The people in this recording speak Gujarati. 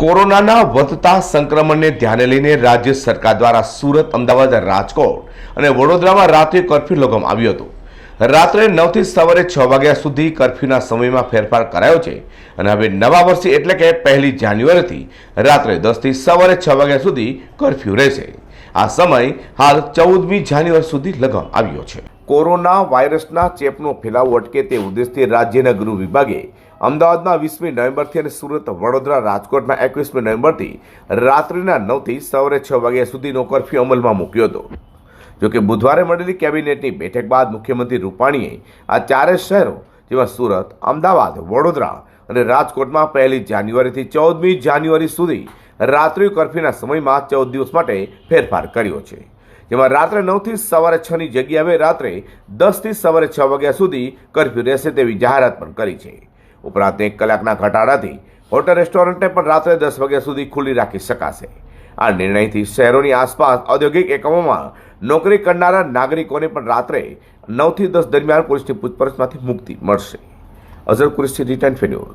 કોરોનાના વધતા સંક્રમણને ધ્યાને લઈને રાજ્ય સરકાર દ્વારા સુરત, અમદાવાદ, રાજકોટ અને વડોદરામાં રાત્રે કર્ફ્યુ લગાવવામાં આવ્યો હતો. રાત્રે નવથી સવારે છ વાગ્યા સુધી કર્ફ્યુના સમયમાં ફેરફાર કરાયો છે અને હવે નવા વર્ષે એટલે કે પહેલી જાન્યુઆરીથી રાત્રે દસથી સવારે છ વાગ્યા સુધી કર્ફ્યુ રહેશે. આ સમય હાલ ચૌદમી જાન્યુઆરી સુધી લગાવવામાં આવ્યો છે. કોરોના વાયરસના ચેપનો ફેલાવો અટકે તે ઉદ્દેશથી રાજ્યના ગૃહ વિભાગે અમદાવાદમાં વીસમી નવેમ્બરથી અને સુરત વડોદરા રાજકોટમાં એકવીસમી નવેમ્બરથી રાત્રિના નવથી સવારે છ વાગ્યા સુધીનો કર્ફ્યુ અમલમાં મૂક્યો હતો. જોકે બુધવારે મળેલી કેબિનેટની બેઠક બાદ મુખ્યમંત્રી રૂપાણીએ આ ચારે શહેરો, જેમાં સુરત, અમદાવાદ, વડોદરા અને રાજકોટમાં પહેલી જાન્યુઆરીથી ચૌદમી જાન્યુઆરી સુધી રાત્રિ કર્ફ્યુના સમયમાં ચૌદ દિવસ માટે ફેરફાર કર્યો છે. જેમાં રાત્રે નવથી સવારે છની જગ્યાએ રાત્રે દસથી સવારે છ વાગ્યા સુધી કર્ફ્યુ રહેશે તેવી જાહેરાત પણ કરી છે. ઉપરાંત એક કલાકના ઘટાડાથી હોટલ રેસ્ટોરન્ટને પણ રાત્રે દસ વાગ્યા સુધી ખુલ્લી રાખી શકાશે. આ નિર્ણયથી શહેરોની આસપાસ ઔદ્યોગિક એકમોમાં નોકરી કરનારા નાગરિકોને પણ રાત્રે નવથી દસ દરમિયાન પોલીસની પૂછપરછમાંથી મુક્તિ મળશે. અઝર કુરેશી, રિટર્ન ફેન્યુર